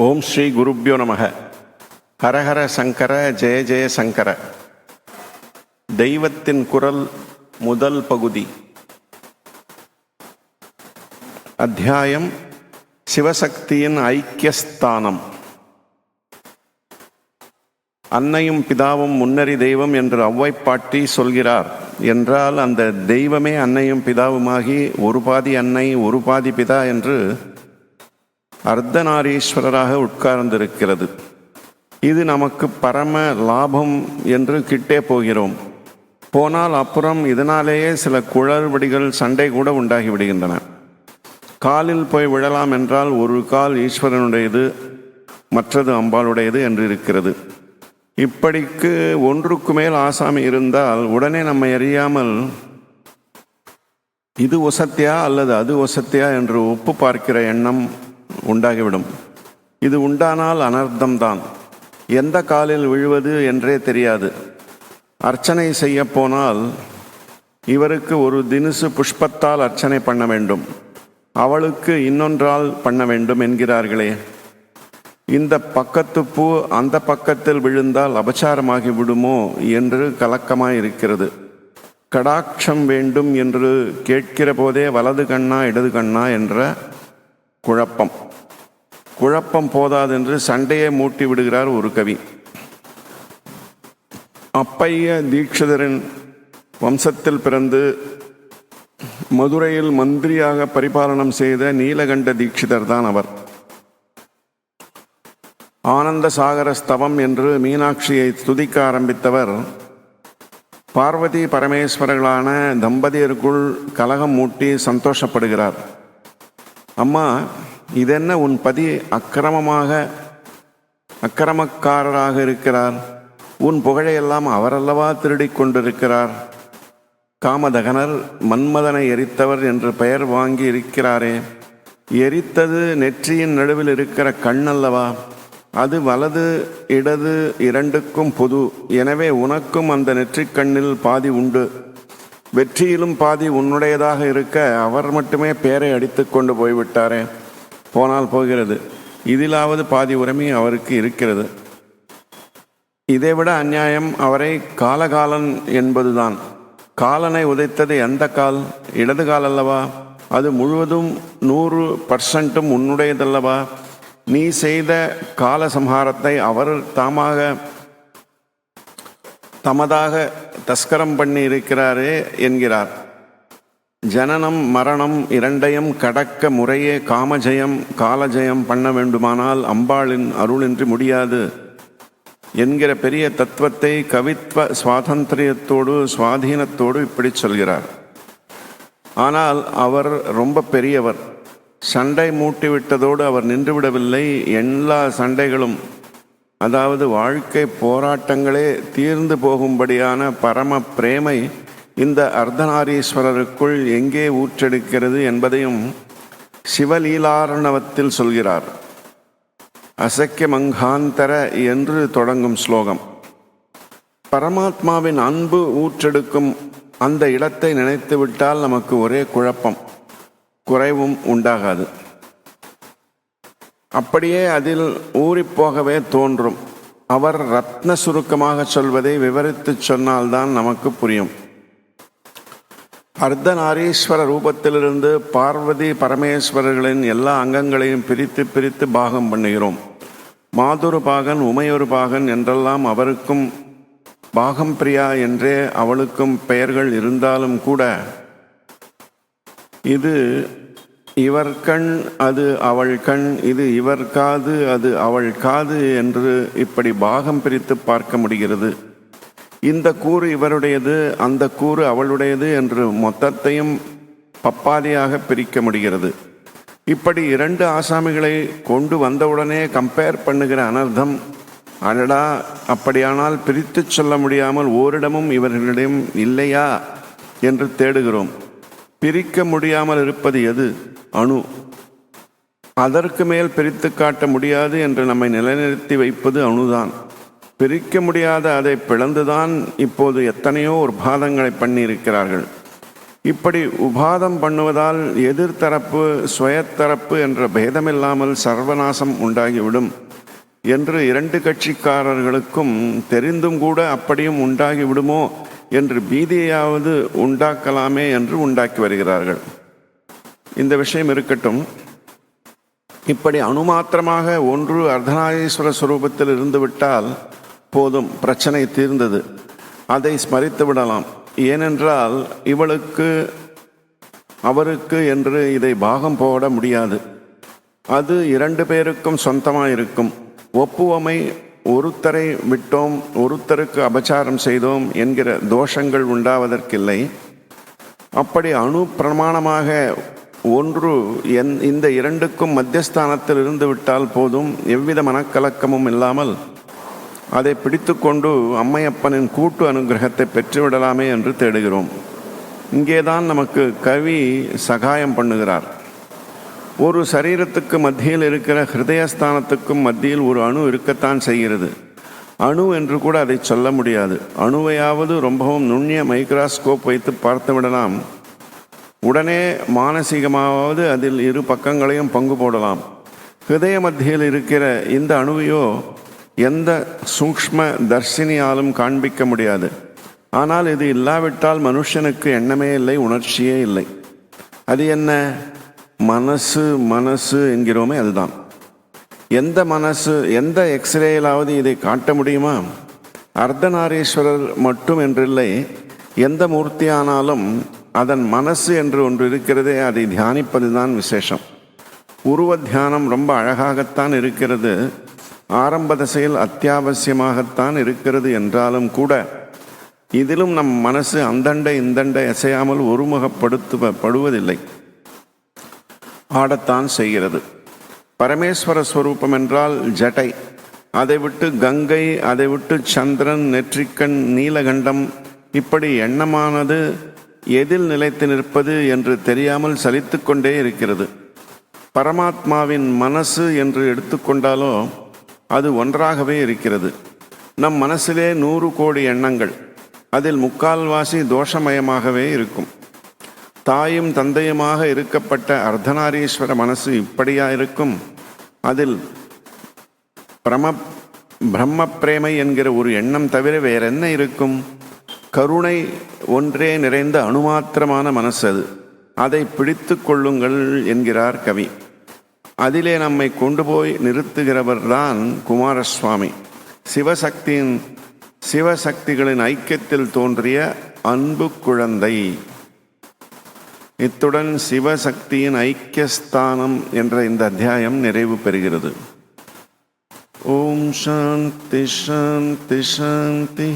ஓம் ஸ்ரீ குருப்யோ நமக. ஹரஹர சங்கர ஜெய ஜெய சங்கர. தெய்வத்தின் குரல் முதல் பகுதி. அத்தியாயம் சிவசக்தியின் ஐக்கியஸ்தானம். அன்னையும் பிதாவும் முன்னறி தெய்வம் என்று ஒளவை பாட்டி சொல்கிறார். என்றால் அந்த தெய்வமே அன்னையும் பிதாவுமாகி ஒரு பாதி அன்னை ஒரு பாதி பிதா என்று அர்த்தநாரீஸ்வரராக உட்கார்ந்திருக்கிறது. இது நமக்கு பரம லாபம் என்று கிட்டே போகிறோம். போனால் அப்புறம் இதனாலேயே சில குளறுபடிகள் சண்டை கூட உண்டாகி விடுகின்றன. காலில் போய் விழலாம் என்றால் ஒரு கால் ஈஸ்வரனுடையது மற்றது அம்பாளுடையது என்று இருக்கிறது. இப்படிக்கு ஒன்றுக்கு மேல் ஆசாமி இருந்தால் உடனே நம்ம அறியாமல் இது ஒசத்தியா அல்லது அது ஒசத்தியா? என்று ஒப்பு பார்க்கிற எண்ணம் உண்டாகிவிடும். இது உண்டானால் அனர்த்தம்தான். எந்த காலில் விழுவது என்றே தெரியாது. அர்ச்சனை செய்ய போனால் இவருக்கு ஒரு தினுசு புஷ்பத்தால் அர்ச்சனை பண்ண வேண்டும். அவளுக்கு இன்னொன்றால் பண்ண வேண்டும் என்கிறார்களே. இந்த பக்கத்து பூ அந்த பக்கத்தில் விழுந்தால் அபச்சாரமாகி விடுமோ என்று கலக்கமாய் இருக்கிறது கடாட்சம் வேண்டும் என்று கேட்கிற போதே வலது கண்ணா இடது கண்ணா என்ற குழப்பம். குழப்பம் போதாதென்று சண்டையை மூட்டி விடுகிறார் ஒரு கவி. அப்பைய தீட்சிதரின் வம்சத்தில் பிறந்து மதுரையில் மந்திரியாக பரிபாலனம் செய்த நீலகண்ட தீட்சிதர் தான் அவர். ஆனந்த சாகர ஸ்தவம் என்று மீனாட்சியை துதிக்க ஆரம்பித்தவர் பார்வதி பரமேஸ்வரர்களான தம்பதியருக்குள் கலகம் மூட்டி சந்தோஷப்படுகிறார். அம்மா இதென்ன உன் பதி அக்கிரமமாக அக்கிரமக்காரராக இருக்கிறார்? உன் புகழையெல்லாம் அவரல்லவா திருடிக் கொண்டிருக்கிறார்? காமதகனர் மன்மதனை எரித்தவர் என்று பெயர் வாங்கி இருக்கிறாரே. எரித்தது நெற்றியின் நடுவில் இருக்கிற கண்ணல்லவா? அது வலது இடது இரண்டுக்கும் பொது. எனவே உனக்கும் அந்த நெற்றிக் கண்ணில் பாதி உண்டு. வெற்றியிலும் பாதி உன்னுடையதாக இருக்க அவர் மட்டுமே பேரை அடித்து கொண்டு போய்விட்டாரே. போனால் போகிறது. இதிலாவது பாதி உரிமை அவருக்கு இருக்கிறது. இதைவிட அந்நியாயம் அவரை காலகாலன் என்பதுதான். காலனை உதைத்தது எந்த கால்? இடது கால் அல்லவா? அது முழுவதும் நூறு பர்சன்ட்டும் உன்னுடையதல்லவா? நீ செய்த கால சம்ஹாரத்தை அவர் தாமாக தமதாக தஸ்கரம் பண்ணி இருக்கிறாரே என்கிறார். ஜனனம் மரணம் இரண்டையும் கடக்க முறையே காமஜயம் காலஜயம் பண்ண வேண்டுமானால் அம்பாளின் அருளின்றி முடியாது என்கிற பெரிய தத்துவத்தை கவித்வ சுவாதந்திரியத்தோடு சுவாதீனத்தோடு இப்படி சொல்கிறார். ஆனால் அவர் ரொம்ப பெரியவர். சண்டை மூட்டிவிட்டதோடு அவர் நின்றுவிடவில்லை. எல்லா சண்டைகளும் அதாவது வாழ்க்கை போராட்டங்களே தீர்ந்து போகும்படியான பரம பிரேமை இந்த அர்த்தநாரீஸ்வரருக்குள் எங்கே ஊற்றெடுக்கிறது என்பதையும் சிவலீலாரணவத்தில் சொல்கிறார். அசக்கிய மங்காந்தர என்று தொடங்கும் ஸ்லோகம். பரமாத்மாவின் அன்பு ஊற்றெடுக்கும் அந்த இடத்தை நினைத்துவிட்டால் நமக்கு ஒரே குழப்பம். குறைவும் உண்டாகாது. அப்படியே அதில் ஊறிப்போகவே தோன்றும். அவர் ரத்ன சுருக்கமாக சொல்வதை விவரித்து சொன்னால்தான் நமக்கு புரியும். அர்த்தநாரீஸ்வர ரூபத்திலிருந்து பார்வதி பரமேஸ்வரர்களின் எல்லா அங்கங்களையும் பிரித்து பிரித்து பாகம் பண்ணுகிறோம். மாதுரு பாகன் உமையொரு பாகன் என்றெல்லாம் அவருக்கும் பாகம் பிரியா என்றே அவளுக்கும் பெயர்கள் இருந்தாலும் கூட இது இவர் கண் அது அவள் கண் இது இவர் காது அது அவள் காது என்று இப்படி பாகம் பிரித்து பார்க்க முடிகிறது. இந்த கூறு இவருடையது அந்த கூறு அவளுடையது என்று மொத்தத்தையும் பப்பாதியாக பிரிக்க முடிகிறது. இப்படி இரண்டு ஆசாமிகளை கொண்டு வந்தவுடனே கம்பேர் பண்ணுகிற அனர்த்தம் அடடா அப்படியானால் பிரித்து சொல்ல முடியாமல் ஓரிடமும் இவர்களிடம் இல்லையா? என்று தேடுகிறோம். பிரிக்க முடியாமல் இருப்பது எது? அணு. அதற்கு மேல் பிரித்து காட்ட முடியாது என்று நம்மை நிலைநிறுத்தி வைப்பது அணுதான். பிரிக்க முடியாத அதை பிளந்துதான் இப்போது எத்தனையோ ஒரு பாதங்களை பண்ணியிருக்கிறார்கள். இப்படி உபாதம் பண்ணுவதால் எதிர்த்தரப்பு சுயத்தரப்பு என்ற பேதமில்லாமல் சர்வநாசம் உண்டாகிவிடும் என்று இரண்டு கட்சிக்காரர்களுக்கும் தெரிந்தும் கூட அப்படியும் உண்டாகிவிடுமோ என்று பீதியாவது உண்டாக்கலாமே என்று உண்டாக்கி வருகிறார்கள். இந்த விஷயம் இருக்கட்டும். இப்படி அணுமாத்திரமாக ஒன்று அர்த்தநாரீஸ்வர சுரூபத்தில் இருந்துவிட்டால் போதும் பிரச்சனை தீர்ந்தது. அதை ஸ்மரித்து விடலாம். ஏனென்றால் இவளுக்கு அவருக்கு என்று இதை பாகம் போட முடியாது. அது இரண்டு பேருக்கும் சொந்தமாக இருக்கும் ஒப்புவமை ஒருத்தரை விட்டோம் ஒருத்தருக்கு அபச்சாரம் செய்தோம் என்கிற தோஷங்கள் உண்டாவதற்கில்லை. அப்படி அணு பிரமாணமாக ஒன்று என் இந்த இரண்டுக்கும் மத்தியஸ்தானத்தில் இருந்து விட்டால் போதும் எவ்வித மனக்கலக்கமும் இல்லாமல் அதை பிடித்துக்கொண்டு அம்மையப்பனின் கூட்டு அனுகிரகத்தை பெற்றுவிடலாமே என்று தேடுகிறோம். இங்கேதான் நமக்கு கவி சகாயம் பண்ணுகிறார். ஒரு சரீரத்துக்கு மத்தியில் இருக்கிற ஹிருதயஸ்தானத்துக்கும் மத்தியில் ஒரு அணு இருக்கத்தான் செய்கிறது. அணு என்று கூட அதை சொல்ல முடியாது. அணுவையாவது ரொம்பவும் நுண்ணிய மைக்ராஸ்கோப் வைத்து பார்த்து விடலாம். உடனே மானசீகமாவது அதில் இரு பக்கங்களையும் பங்கு போடலாம். ஹிருதய மத்தியில் இருக்கிற இந்த அணுவையோ எந்த சூக்ஷ்ம தர்ஷினியாலும் காண்பிக்க முடியாது. ஆனால் இது இல்லாவிட்டால் மனுஷனுக்கு எண்ணமே இல்லை உணர்ச்சியே இல்லை. அது என்ன? மனசு மனசு என்கிறோமே அதுதான். எந்த மனசு எந்த எக்ஸ்ரேயிலாவது இதை காட்ட முடியுமா? அர்த்தநாரீஸ்வரர் மட்டும் என்றில்லை எந்த மூர்த்தியானாலும் அதன் மனசு என்று ஒன்று இருக்கிறதே அதை தியானிப்பது தான் விசேஷம். உருவ தியானம் ரொம்ப அழகாகத்தான் இருக்கிறது. ஆரம்ப தசையில் அத்தியாவசியமாகத்தான் இருக்கிறது என்றாலும் கூட இதிலும் நம் மனசு அந்தண்டை இந்தண்டை அசையாமல் ஒருமுகப்படுத்துவதில்லை ஆடத்தான் செய்கிறது. பரமேஸ்வர ஸ்வரூபம் என்றால் ஜடை. அதை விட்டு கங்கை அதை விட்டு சந்திரன் நெற்றிக்கண் நீலகண்டம் இப்படி எண்ணமானது எதில் நிலைத்து நிற்பது என்று தெரியாமல் சலித்து கொண்டே இருக்கிறது. பரமாத்மாவின் மனசு என்று எடுத்துக்கொண்டாலோ அது ஒன்றாகவே இருக்கிறது. நம் மனசிலே நூறு கோடி எண்ணங்கள் அதில் முக்கால்வாசி தோஷமயமாகவே இருக்கும். தாயும் தந்தையுமாக இருக்கப்பட்ட அர்த்தநாரீஸ்வர மனசு இப்படியா இருக்கும் அதில் பிரம பிரம்ம பிரேமை என்கிற ஒரு எண்ணம் தவிர வேறென்ன இருக்கும்? கருணை ஒன்றே நிறைந்த அணுமாத்திரமான மனசு அது. அதை பிடித்து கொள்ளுங்கள் என்கிறார் கவி. அதிலே நம்மை கொண்டு போய் நிறுத்துகிறவர்தான் குமாரசுவாமி. சிவசக்தியின் சிவசக்திகளின் ஐக்கியத்தில் தோன்றிய அன்பு குழந்தை. இத்துடன் சிவசக்தியின் ஐக்கியஸ்தானம் என்ற இந்த அத்தியாயம் நிறைவு பெறுகிறது. ஓம் சாந்தி சாந்தி சாந்தி.